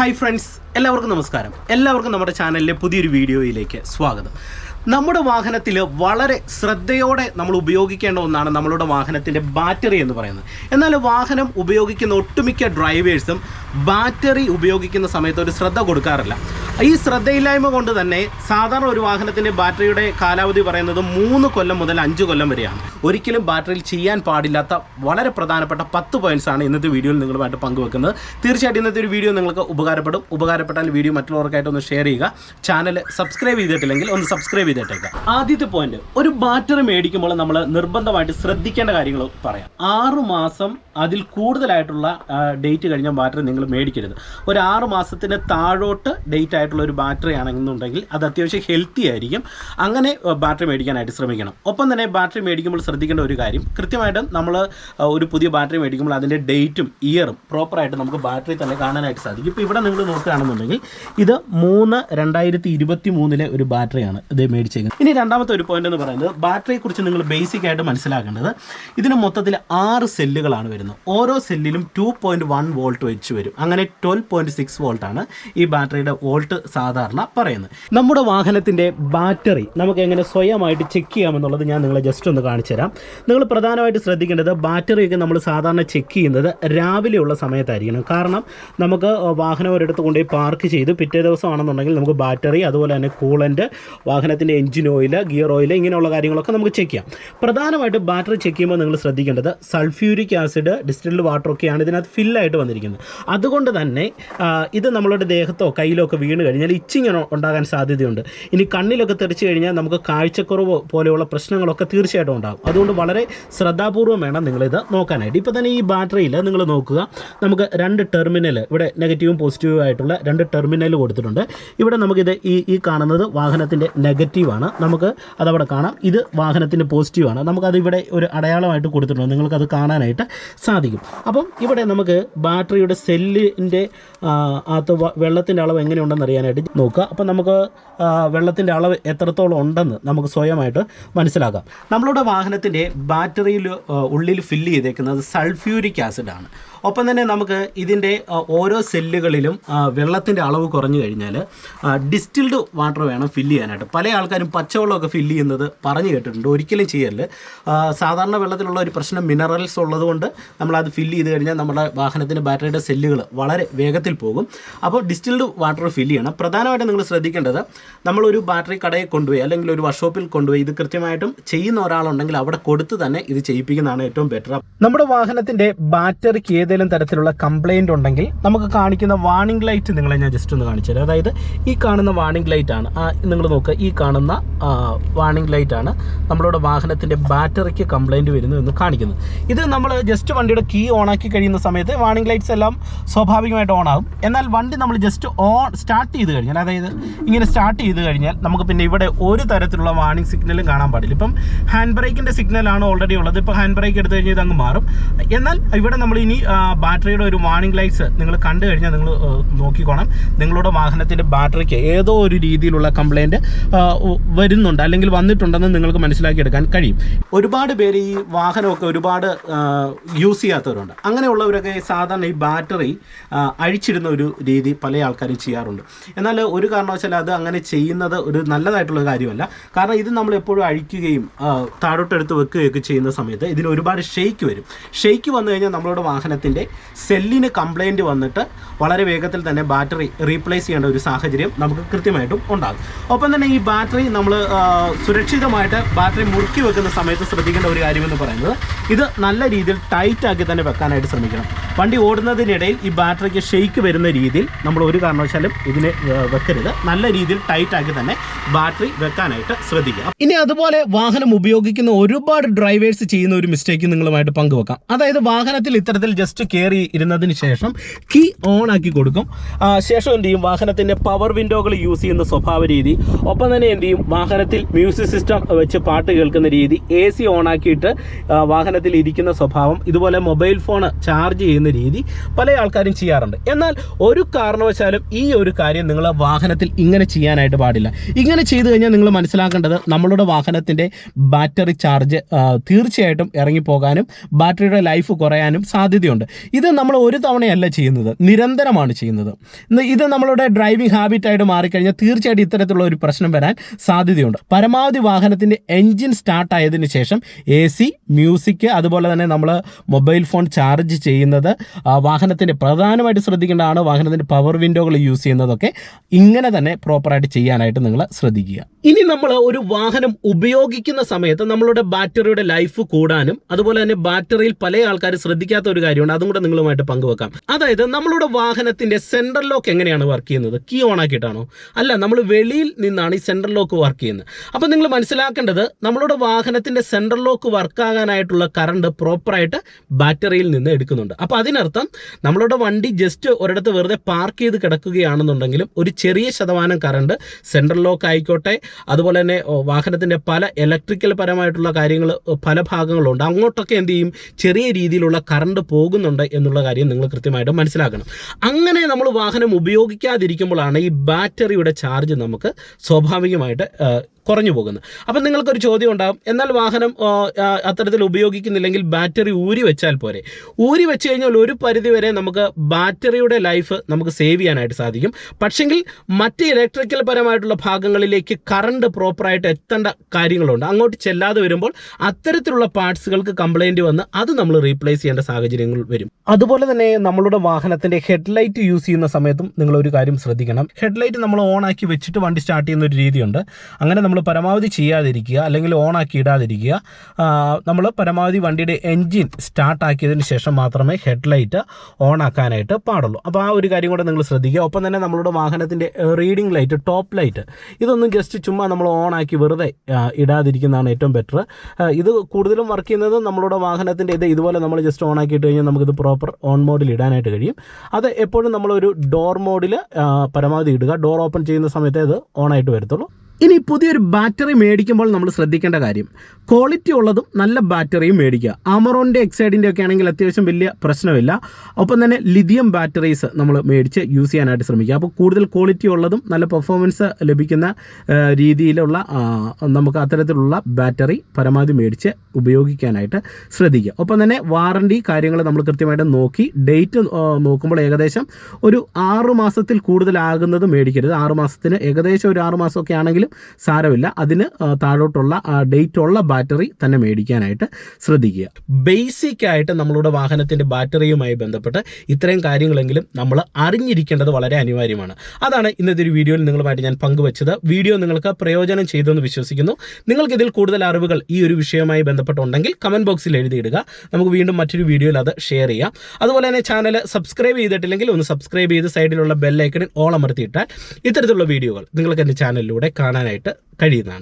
Hi friends എല്ലാവർക്കും നമസ്കാരം. എല്ലാവർക്കും നമ്മുടെ ചാനലിലെ പുതിയൊരു വീഡിയോയിലേക്ക് സ്വാഗതം. നമ്മുടെ വാഹനത്തിൽ വളരെ ശ്രദ്ധയോടെ നമ്മൾ ഉപയോഗിക്കേണ്ട ഒന്നാണ് നമ്മളുടെ വാഹനത്തിന്റെ ബാറ്ററി എന്ന് പറയുന്നത്. എന്നാൽ വാഹനം ഉപയോഗിക്കുന്ന ഒട്ടുമിക്ക ഡ്രൈവേഴ്സും ബാറ്ററി ഉപയോഗിക്കുന്ന സമയത്ത് ഒരു ശ്രദ്ധ കൊടുക്കാറില്ല. ഈ ശ്രദ്ധയില്ലായ്മ കൊണ്ട് തന്നെ സാധാരണ ഒരു വാഹനത്തിന്റെ ബാറ്ററിയുടെ കാലാവധി പറയുന്നത് മൂന്ന് കൊല്ലം മുതൽ അഞ്ച് കൊല്ലം വരെയാണ്. ഒരിക്കലും ബാറ്ററിയിൽ ചെയ്യാൻ പാടില്ലാത്ത വളരെ പ്രധാനപ്പെട്ട പത്ത് ആണ് ഇന്നത്തെ വീഡിയോയിൽ നിങ്ങളുമായിട്ട് പങ്കുവെക്കുന്നത്. തീർച്ചയായിട്ടും ഇന്നത്തെ ഒരു വീഡിയോ നിങ്ങൾക്ക് ഉപകാരപ്പെടും. ഉപകാരപ്പെട്ടാൽ വീഡിയോ മറ്റുള്ളവർക്കായിട്ട് ഒന്ന് ഷെയർ ചെയ്യുക. ചാനൽ സബ്സ്ക്രൈബ് ചെയ്തിട്ടില്ലെങ്കിൽ ഒന്ന് സബ്സ്ക്രൈബ് ചെയ്തിട്ടേക്കുക ആദ്യത്തെ പോയിന്റ് ഒരു ബാറ്ററി മേടിക്കുമ്പോൾ നമ്മൾ നിർബന്ധമായിട്ട് ശ്രദ്ധിക്കേണ്ട കാര്യങ്ങൾ പറയാം. ആറ് മാസം അതിൽ കൂടുതലായിട്ടുള്ള ഡേറ്റ് കഴിഞ്ഞ ബാറ്ററി നിങ്ങൾ മേടിക്കരുത്. ഒരു ആറ് മാസത്തിന് താഴോട്ട് ഡേറ്റ് ആയിട്ടുള്ള ഒരു ബാറ്ററി ആണെന്നുണ്ടെങ്കിൽ അത് അത്യാവശ്യം ഹെൽത്തി ആയിരിക്കും. അങ്ങനെ ബാറ്ററി മേടിക്കാനായിട്ട് ശ്രമിക്കണം. ഒപ്പം തന്നെ ബാറ്ററി മേടിക്കുമ്പോൾ ശ്രദ്ധിക്കേണ്ട ഒരു കാര്യം കൃത്യമായിട്ടും നമ്മൾ ഒരു പുതിയ ബാറ്ററി മേടിക്കുമ്പോൾ അതിന്റെ ഡേറ്റും ഇയറും പ്രോപ്പറായിട്ട് നമുക്ക് ബാറ്ററി തന്നെ കാണാനായിട്ട് സാധിക്കും. ഇപ്പോൾ ഇവിടെ നിങ്ങൾ നോക്കുകയാണെന്നുണ്ടെങ്കിൽ ഇത് മൂന്ന് രണ്ടായിരത്തി ഇരുപത്തി മൂന്നിലെ ഒരു ബാറ്ററിയാണ് ഇത് മേടിച്ചേക്കുന്നത്. ഇനി രണ്ടാമത്തെ ഒരു പോയിന്റ് എന്ന് പറയുന്നത് ബാറ്ററിയെക്കുറിച്ച് നിങ്ങൾ ബേസിക് ആയിട്ട് മനസ്സിലാക്കേണ്ടത് ഇതിന് മൊത്തത്തിൽ ആറ് സെല്ലുകളാണ് വരുന്നത്. ഓരോ സെല്ലിലും ടു പോയിന്റ് വൺ വോൾട്ട് വെച്ച് വരും. അങ്ങനെ ട്വൽവ് പോയിന്റ് സിക്സ് വോൾട്ടാണ് ഈ ബാറ്ററിയുടെ വോൾട്ട് സാധാരണ പറയുന്നത്. നമ്മുടെ വാഹനത്തിന്റെ ബാറ്ററി നമുക്ക് എങ്ങനെ സ്വയമായിട്ട് ചെക്ക് ചെയ്യാമെന്നുള്ളത് ഞാൻ നിങ്ങളെ ജസ്റ്റ് ഒന്ന് കാണിച്ചു തരാം. നിങ്ങൾ പ്രധാനമായിട്ട് ശ്രദ്ധിക്കേണ്ടത് ബാറ്ററിയൊക്കെ നമ്മൾ സാധാരണ ചെക്ക് ചെയ്യുന്നത് രാവിലെയുള്ള സമയത്തായിരിക്കണം. കാരണം നമുക്ക് വാഹനം ഒരിടത്ത് കൊണ്ടുപോയി പാർക്ക് ചെയ്ത് പിറ്റേ ദിവസമാണെന്നുണ്ടെങ്കിൽ നമുക്ക് ബാറ്ററി അതുപോലെ തന്നെ കൂളന്റ് വാഹനത്തിന്റെ എഞ്ചിൻ ഓയിൽ ഗിയർ ഓയിൽ ഇങ്ങനെയുള്ള കാര്യങ്ങളൊക്കെ നമുക്ക് ചെക്ക് ചെയ്യാം. പ്രധാനമായിട്ട് ബാറ്ററി ചെക്ക് ചെയ്യുമ്പോൾ നിങ്ങൾ ശ്രദ്ധിക്കേണ്ടത് സൾഫ്യൂരിക് ആസിഡ് ഡിസ്റ്റിൽഡ് വാട്ടർ വാട്ടറൊക്കെയാണ് ഇതിനകത്ത് ഫില്ലായിട്ട് വന്നിരിക്കുന്നത്. അതുകൊണ്ട് തന്നെ ഇത് നമ്മളുടെ ദേഹത്തോ കയ്യിലോ ഒക്കെ വീണ് കഴിഞ്ഞാൽ ഇച്ചിങ് ഉണ്ടാകാൻ സാധ്യതയുണ്ട്. ഇനി കണ്ണിലൊക്കെ തെറിച്ച് കഴിഞ്ഞാൽ നമുക്ക് കാഴ്ചക്കുറവ് പോലെയുള്ള പ്രശ്നങ്ങളൊക്കെ തീർച്ചയായിട്ടും ഉണ്ടാകും. അതുകൊണ്ട് വളരെ ശ്രദ്ധാപൂർവം വേണം നിങ്ങളിത് നോക്കാനായിട്ട്. ഇപ്പോൾ തന്നെ ഈ ബാറ്ററിയിൽ നിങ്ങൾ നോക്കുക. നമുക്ക് രണ്ട് ടെർമിനൽ ഇവിടെ നെഗറ്റീവും പോസിറ്റീവും ആയിട്ടുള്ള രണ്ട് ടെർമിനൽ കൊടുത്തിട്ടുണ്ട്. ഇവിടെ നമുക്കിത് ഈ ഈ കാണുന്നത് വാഹനത്തിന്റെ നെഗറ്റീവാണ്. നമുക്ക് അതവിടെ കാണാം. ഇത് വാഹനത്തിന്റെ പോസിറ്റീവാണ്. നമുക്കത് ഇവിടെ ഒരു അടയാളമായിട്ട് കൊടുത്തിട്ടുണ്ട്. നിങ്ങൾക്കത് കാണാനായിട്ട് സാധിക്കും. അപ്പം ഇവിടെ നമുക്ക് ബാറ്ററിയുടെ സെല്ലിന്റെ അകത്ത് വെള്ളത്തിന്റെ അളവ് എങ്ങനെയുണ്ടെന്ന് അറിയാനായിട്ട് നോക്കുക. അപ്പം നമുക്ക് വെള്ളത്തിന്റെ അളവ് എത്രത്തോളം ഉണ്ടെന്ന് നമുക്ക് സ്വയമായിട്ട് മനസ്സിലാക്കാം. നമ്മളുടെ വാഹനത്തിന്റെ ബാറ്ററിയിൽ ഉള്ളിൽ ഫില്ല് ചെയ്തേക്കുന്നത് സൾഫ്യൂരിക് ആസിഡാണ് ഒപ്പം തന്നെ നമുക്ക് ഇതിന്റെ ഓരോ സെല്ലുകളിലും വെള്ളത്തിന്റെ അളവ് കുറഞ്ഞു കഴിഞ്ഞാൽ ഡിസ്റ്റിൽഡ് വാട്ടർ വേണം ഫില്ല് ചെയ്യാനായിട്ട്. പല ആൾക്കാരും പച്ചവെള്ളമൊക്കെ ഫില്ല് ചെയ്യുന്നത് പറഞ്ഞു കേട്ടിട്ടുണ്ട്. ഒരിക്കലും ചെയ്യല്ല സാധാരണ വെള്ളത്തിലുള്ള ഒരു പ്രശ്നം മിനറൽസ് ഉള്ളതുകൊണ്ട് നമ്മളത് ഫില്ല് ചെയ്ത് കഴിഞ്ഞാൽ നമ്മുടെ വാഹനത്തിന്റെ ബാറ്ററിയുടെ സെല്ലുകൾ വളരെ വേഗത്തിൽ പോകും. അപ്പോൾ ഡിസ്റ്റിൽഡ് വാട്ടർ ഫില്ല് ചെയ്യണം. പ്രധാനമായിട്ടും നിങ്ങൾ ശ്രദ്ധിക്കേണ്ടത് നമ്മളൊരു ബാറ്ററി കടയിൽ കൊണ്ടുപോയി അല്ലെങ്കിൽ ഒരു വർക്ക്ഷോപ്പിൽ കൊണ്ടുപോയി ഇത് കൃത്യമായിട്ടും ചെയ്യുന്ന ഒരാളുണ്ടെങ്കിൽ അവിടെ കൊടുത്ത് തന്നെ ഇത് ചെയ്യിപ്പിക്കുന്നതാണ് ഏറ്റവും ബെറ്റർ. നമ്മുടെ വാഹനത്തിന്റെ ബാറ്ററിക്ക് ഏതെങ്കിലും തരത്തിലുള്ള കംപ്ലൈന്റ് ഉണ്ടെങ്കിൽ നമുക്ക് കാണിക്കുന്ന വാണിംഗ് ലൈറ്റ് നിങ്ങളെ ഞാൻ ജസ്റ്റ് ഒന്ന് കാണിച്ചു തരാം. അതായത് ഈ കാണുന്ന വാണിംഗ് ലൈറ്റ് ആണ്. നിങ്ങൾ നോക്കുക ഈ കാണുന്ന വാണിംഗ് ലൈറ്റ് ആണ് നമ്മളുടെ വാഹനത്തിന്റെ ബാറ്ററിക്ക് കംപ്ലൈന്റ് വരുന്നു എന്ന് കാണിക്കുന്നത്. ഇത് നമ്മൾ ജസ്റ്റ് വണ്ടിയുടെ കീ ഓണാക്കി കഴിയുന്ന സമയത്ത് വാണിംഗ് ലൈറ്റ്സ് എല്ലാം സ്വാഭാവികമായിട്ട് ഓൺ ആകും. എന്നാൽ വണ്ടി നമ്മൾ ജസ്റ്റ് ഓൺ സ്റ്റാർട്ട് ചെയ്ത് കഴിഞ്ഞാൽ അതായത് ഇങ്ങനെ സ്റ്റാർട്ട് ചെയ്ത് കഴിഞ്ഞാൽ നമുക്ക് പിന്നെ ഇവിടെ ഒരു തരത്തിലുള്ള വാണിംഗ് സിഗ്നലും കാണാൻ പാടില്ല. ഇപ്പം ഹാൻഡ് ബ്രേക്കിന്റെ സിഗ്നലാണ് ഓൾറെഡി ഉള്ളത്. ഇപ്പോൾ ഹാൻഡ് ബ്രേക്ക് എടുത്തു കഴിഞ്ഞാൽ ഇത് അങ്ങ് മാറും. എന്നാൽ ഇവിടെ നമ്മൾ ഇനി ആ, ബാറ്ററിയുടെ ഒരു വാർണിംഗ് ലൈറ്റ്സ് നിങ്ങൾ കണ്ടു കഴിഞ്ഞാൽ നിങ്ങൾ നോക്കിക്കോണം. നിങ്ങളുടെ വാഹനത്തിന്റെ ബാറ്ററിക്ക് ഏതോ ഒരു രീതിയിലുള്ള കംപ്ലൈന്റ് വരുന്നുണ്ട് അല്ലെങ്കിൽ വന്നിട്ടുണ്ടെന്ന് നിങ്ങൾക്ക് മനസ്സിലാക്കിയെടുക്കാൻ കഴിയും. ഒരുപാട് പേര് ഈ വാഹനമൊക്കെ ഒരുപാട് യൂസ് ചെയ്യാത്തവരുണ്ട്. അങ്ങനെയുള്ളവരൊക്കെ സാധാരണ ഈ ബാറ്ററി അഴിച്ചിടുന്ന ഒരു രീതി പല ആൾക്കാരും ചെയ്യാറുണ്ട്. എന്നാൽ ഒരു കാരണവശാലും അത് അങ്ങനെ ചെയ്യുന്നത് ഒരു നല്ലതായിട്ടുള്ള കാര്യമല്ല. കാരണം ഇത് നമ്മൾ എപ്പോഴും അഴിക്കുകയും താഴോട്ടെടുത്ത് വെക്കുകയൊക്കെ ചെയ്യുന്ന സമയത്ത് ഇതിന് ഒരുപാട് ഷെയ്ക്ക് വരും. ഷെയ്ക്ക് വന്നു കഴിഞ്ഞാൽ നമ്മളുടെ വാഹനത്തിന്റെ സെല്ലിന് കംപ്ലൈന്റ് വന്നിട്ട് വളരെ വേഗത്തിൽ തന്നെ ബാറ്ററി റീപ്ലേസ് ചെയ്യേണ്ട ഒരു സാഹചര്യം നമുക്ക് കൃത്യമായിട്ടും ഉണ്ടാകും. ഒപ്പം തന്നെ ഈ ബാറ്ററി നമ്മൾ സുരക്ഷിതമായിട്ട് ബാറ്ററി മുറുക്കി വെക്കുന്ന സമയത്ത് ശ്രദ്ധിക്കേണ്ട ഒരു കാര്യമെന്ന് പറയുന്നത് ഇത് നല്ല രീതിയിൽ ടൈറ്റാക്കി തന്നെ വെക്കാനായിട്ട് ശ്രമിക്കണം. വണ്ടി ഓടുന്നതിനിടയിൽ ഈ ബാറ്ററിക്ക് ഷെയ്ക്ക് വരുന്ന രീതിയിൽ നമ്മൾ ഒരു കാരണവശാലും ഇതിന് വെക്കരുത്. നല്ല രീതിയിൽ ടൈറ്റ് ആക്കി തന്നെ ബാറ്ററി വെക്കാനായിട്ട് ശ്രദ്ധിക്കുക. ഇനി അതുപോലെ വാഹനം ഉപയോഗിക്കുന്ന ഒരുപാട് ഡ്രൈവേഴ്സ് ചെയ്യുന്ന ഒരു മിസ്റ്റേക്ക് നിങ്ങളുമായിട്ട് പങ്കുവെക്കാം. അതായത് വാഹനത്തിൽ ഇത്തരത്തിൽ ജസ്റ്റ് കയറി ഇരുന്നതിന് ശേഷം കീ ഓൺ ആക്കി കൊടുക്കും. ശേഷം എന്ത് ചെയ്യും? വാഹനത്തിന്റെ പവർ വിൻഡോകൾ യൂസ് ചെയ്യുന്ന സ്വഭാവ രീതി. ഒപ്പം തന്നെ എന്ത് ചെയ്യും? വാഹനത്തിൽ മ്യൂസിക് സിസ്റ്റം വെച്ച് പാട്ട് കേൾക്കുന്ന രീതി എ സി ഓൺ ആക്കിയിട്ട് വാഹനത്തിൽ ഇരിക്കുന്ന സ്വഭാവം. ഇതുപോലെ മൊബൈൽ ഫോൺ ചാർജ് ചെയ്യുന്ന ചെയ്യുന്ന രീതി പല ആൾക്കാരും ചെയ്യാറുണ്ട്. എന്നാൽ ഒരു കാരണവശാലും ഈ ഒരു കാര്യം നിങ്ങൾ വാഹനത്തിൽ ഇങ്ങനെ ചെയ്യാനായിട്ട് പാടില്ല. ഇങ്ങനെ ചെയ്തു കഴിഞ്ഞാൽ നിങ്ങൾ മനസ്സിലാക്കേണ്ടത് നമ്മളുടെ വാഹനത്തിന്റെ ബാറ്ററി ചാർജ് തീർച്ചയായിട്ടും ഇറങ്ങിപ്പോകാനും ബാറ്ററിയുടെ ലൈഫ് കുറയാനും സാധ്യതയുണ്ട്. ഇത് നമ്മൾ ഒരു തവണയല്ല ചെയ്യുന്നത്. നിരന്തരമാണ് ചെയ്യുന്നത്. ഇത് നമ്മളുടെ ഡ്രൈവിംഗ് ഹാബിറ്റായിട്ട് മാറിക്കഴിഞ്ഞാൽ തീർച്ചയായിട്ടും ഇത്തരത്തിലുള്ള ഒരു പ്രശ്നം വരാൻ സാധ്യതയുണ്ട്. പരമാവധി വാഹനത്തിന്റെ എൻജിൻ സ്റ്റാർട്ട് ആയതിനു ശേഷം എ സി മ്യൂസിക് അതുപോലെ തന്നെ നമ്മൾ മൊബൈൽ ഫോൺ ചാർജ് ചെയ്യുന്നത് ആ, വാഹനത്തിന്റെ പ്രധാനമായിട്ട് ശ്രദ്ധിക്കേണ്ടതാണ് വാഹനത്തിന്റെ പവർ വിൻഡോകൾ യൂസ് ചെയ്യുന്നതൊക്കെ ഇങ്ങനെ തന്നെ പ്രോപ്പറായിട്ട് ചെയ്യാനായിട്ട് നിങ്ങൾ ശ്രദ്ധിക്കുക. ഇനി നമ്മൾ ഒരു വാഹനം ഉപയോഗിക്കുന്ന സമയത്ത് നമ്മളുടെ ബാറ്ററിയുടെ ലൈഫ് കൂടാനും അതുപോലെ തന്നെ ബാറ്ററിയിൽ പല ആൾക്കാർ ശ്രദ്ധിക്കാത്ത ഒരു കാര്യമുണ്ട് അതും കൂടെ നിങ്ങളുമായിട്ട് പങ്കുവെക്കാം. അതായത് നമ്മളുടെ വാഹനത്തിന്റെ സെൻട്രൽ ലോക്ക് എങ്ങനെയാണ് വർക്ക് ചെയ്യുന്നത്? കീ ഓൺ ആക്കിയിട്ടാണോ? അല്ല നമ്മൾ വെളിയിൽ നിന്നാണ് ഈ സെൻട്രൽ ലോക്ക് വർക്ക് ചെയ്യുന്നത്. അപ്പോൾ നിങ്ങൾ മനസ്സിലാക്കേണ്ടത് നമ്മളുടെ വാഹനത്തിന്റെ സെൻട്രൽ ലോക്ക് വർക്ക് ആകാനായിട്ടുള്ള കറണ്ട് പ്രോപ്പറായിട്ട് ബാറ്ററിയിൽ നിന്ന് എടുക്കുന്നുണ്ട്. അപ്പോൾ അതിനർത്ഥം നമ്മളുടെ വണ്ടി ജസ്റ്റ് ഒരിടത്ത് വെറുതെ പാർക്ക് ചെയ്ത് കിടക്കുകയാണെന്നുണ്ടെങ്കിലും ഒരു ചെറിയ ശതമാനം കറണ്ട് സെൻട്രൽ ലോക്ക് ആയിക്കോട്ടെ അതുപോലെ തന്നെ വാഹനത്തിന്റെ പല ഇലക്ട്രിക്കൽ പരമായിട്ടുള്ള കാര്യങ്ങൾ പല ഭാഗങ്ങളുണ്ട്. അങ്ങോട്ടൊക്കെ എന്ത് ചെയ്യും? ചെറിയ രീതിയിലുള്ള കറണ്ട് പോകുന്നുണ്ട് എന്നുള്ള കാര്യം നിങ്ങൾ കൃത്യമായിട്ട് മനസ്സിലാക്കണം. അങ്ങനെ നമ്മൾ വാഹനം ഉപയോഗിക്കാതിരിക്കുമ്പോഴാണ് ഈ ബാറ്ററിയുടെ ചാർജ് നമുക്ക് സ്വാഭാവികമായിട്ട് കുറഞ്ഞു പോകുന്നത് അപ്പം നിങ്ങൾക്കൊരു ചോദ്യം ഉണ്ടാകും എന്നാൽ വാഹനം അത്തരത്തിൽ ഉപയോഗിക്കുന്നില്ലെങ്കിൽ ബാറ്ററി ഊരി വെച്ചാൽ പോരെ. ഊരി വെച്ച് കഴിഞ്ഞാൽ ഒരു പരിധി വരെ നമുക്ക് ബാറ്ററിയുടെ ലൈഫ് നമുക്ക് സേവ് ചെയ്യാനായിട്ട് സാധിക്കും. പക്ഷെങ്കിൽ മറ്റ് ഇലക്ട്രിക്കൽ പരമായിട്ടുള്ള ഭാഗങ്ങളിലേക്ക് കറണ്ട് പ്രോപ്പറായിട്ട് എത്തേണ്ട കാര്യങ്ങളുണ്ട്. അങ്ങോട്ട് ചെല്ലാതെ വരുമ്പോൾ അത്തരത്തിലുള്ള പാർട്സുകൾക്ക് കംപ്ലൈന്റ് വന്ന് അത് നമ്മൾ റീപ്ലേസ് ചെയ്യേണ്ട സാഹചര്യങ്ങൾ വരും. അതുപോലെ തന്നെ നമ്മളുടെ വാഹനത്തിന്റെ ഹെഡ്ലൈറ്റ് യൂസ് ചെയ്യുന്ന സമയത്തും നിങ്ങൾ ഒരു കാര്യം ശ്രദ്ധിക്കണം. ഹെഡ്ലൈറ്റ് നമ്മൾ ഓൺ ആക്കി വെച്ചിട്ട് വണ്ടി സ്റ്റാർട്ട് ചെയ്യുന്ന ഒരു രീതിയുണ്ട്. അങ്ങനെ നമ്മൾ പരമാവധി ചെയ്യാതിരിക്കുക അല്ലെങ്കിൽ ഓൺ ആക്കി ഇടാതിരിക്കുക. നമ്മൾ പരമാവധി വണ്ടിയുടെ എൻജിൻ സ്റ്റാർട്ടാക്കിയതിന് ശേഷം മാത്രമേ ഹെഡ്ലൈറ്റ് ഓൺ ആക്കാനായിട്ട് പാടുള്ളൂ. അപ്പോൾ ആ ഒരു കാര്യം കൂടെ നിങ്ങൾ ശ്രദ്ധിക്കുക. ഒപ്പം തന്നെ നമ്മളുടെ വാഹനത്തിന്റെ റീഡിംഗ് ലൈറ്റ് ടോപ്പ് ലൈറ്റ് ഇതൊന്നും ജസ്റ്റ് ചുമ്മാ നമ്മൾ ഓൺ ആക്കി വെറുതെ ഇടാതിരിക്കുന്നതാണ് ഏറ്റവും ബെറ്റർ ഇത് കൂടുതലും വർക്ക് ചെയ്യുന്നത് നമ്മളുടെ വാഹനത്തിന്റെ ഇത് ഇതുപോലെ നമ്മൾ ജസ്റ്റ് ഓൺ ആക്കിയിട്ട് കഴിഞ്ഞാൽ നമുക്കിത് പ്രോപ്പർ ഓൺ മോഡിൽ ഇടാനായിട്ട് കഴിയും. അത് എപ്പോഴും നമ്മളൊരു ഡോർ മോഡിൽ പരമാവധി ഇടുക. ഡോർ ഓപ്പൺ ചെയ്യുന്ന സമയത്തേ അത് ഓൺ ആയിട്ട് വരത്തുള്ളൂ. ഇനി പുതിയൊരു ബാറ്ററി മേടിക്കുമ്പോൾ നമ്മൾ ശ്രദ്ധിക്കേണ്ട കാര്യം. ക്വാളിറ്റി ഉള്ളതും നല്ല ബാറ്ററിയും മേടിക്കുക. ആമറോണിന്റെ എക്സൈഡിന്റെ ഒക്കെ ആണെങ്കിൽ അത്യാവശ്യം വലിയ പ്രശ്നമില്ല. ഒപ്പം തന്നെ ലിഥിയം ബാറ്ററീസ് നമ്മൾ മേടിച്ച് യൂസ് ചെയ്യാനായിട്ട് ശ്രമിക്കുക. അപ്പോൾ കൂടുതൽ ക്വാളിറ്റി ഉള്ളതും നല്ല പെർഫോമൻസ് ലഭിക്കുന്ന രീതിയിലുള്ള നമുക്ക് അത്തരത്തിലുള്ള ബാറ്ററി പരമാവധി മേടിച്ച് ഉപയോഗിക്കാനായിട്ട് ശ്രദ്ധിക്കുക. ഒപ്പം തന്നെ വാറണ്ടി കാര്യങ്ങൾ നമ്മൾ കൃത്യമായിട്ട് നോക്കി. ഡേറ്റ് നോക്കുമ്പോൾ ഏകദേശം ഒരു ആറ് മാസത്തിൽ കൂടുതലാകുന്നത് മേടിക്കരുത്. ആറ് മാസത്തിന് ഏകദേശം ഒരു ആറ് മാസമൊക്കെ ആണെങ്കിലും സാരമില്ല. അതിന് താഴോട്ടുള്ള ഡേറ്റ് ഉള്ള ബാറ്ററി തന്നെ മേടിക്കാനായിട്ട് ശ്രദ്ധിക്കുക. ബേസിക് ആയിട്ട് നമ്മളുടെ വാഹനത്തിന്റെ ബാറ്ററിയുമായി ബന്ധപ്പെട്ട് ഇത്രയും കാര്യങ്ങളെങ്കിലും നമ്മൾ അറിഞ്ഞിരിക്കേണ്ടത് വളരെ അനിവാര്യമാണ്. അതാണ് ഇന്നത്തെ ഒരു വീഡിയോയിൽ നിങ്ങളുമായിട്ട് ഞാൻ പങ്കുവച്ചത്. വീഡിയോ നിങ്ങൾക്ക് പ്രയോജനം ചെയ്തെന്ന് വിശ്വസിക്കുന്നു. നിങ്ങൾക്ക് ഇതിൽ കൂടുതൽ അറിവുകൾ ഈ ഒരു വിഷയവുമായി ബന്ധപ്പെട്ടുണ്ടെങ്കിൽ കമന്റ് ബോക്സിൽ എഴുതിയിടുക. നമുക്ക് വീണ്ടും മറ്റൊരു വീഡിയോയിൽ അത് ഷെയർ ചെയ്യാം. അതുപോലെ തന്നെ ചാനൽ സബ്സ്ക്രൈബ് ചെയ്തിട്ടില്ലെങ്കിൽ ഒന്ന് സബ്സ്ക്രൈബ് ചെയ്ത് സൈഡിലുള്ള ബെല്ലൈക്കണിൽ ഓൾ അമർത്തിയിട്ടാൽ ഇത്തരത്തിലുള്ള വീഡിയോകൾ നിങ്ങൾക്ക് എന്റെ ചാനലിലൂടെ കാണാനായിട്ട് കഴിയുന്നതാണ്.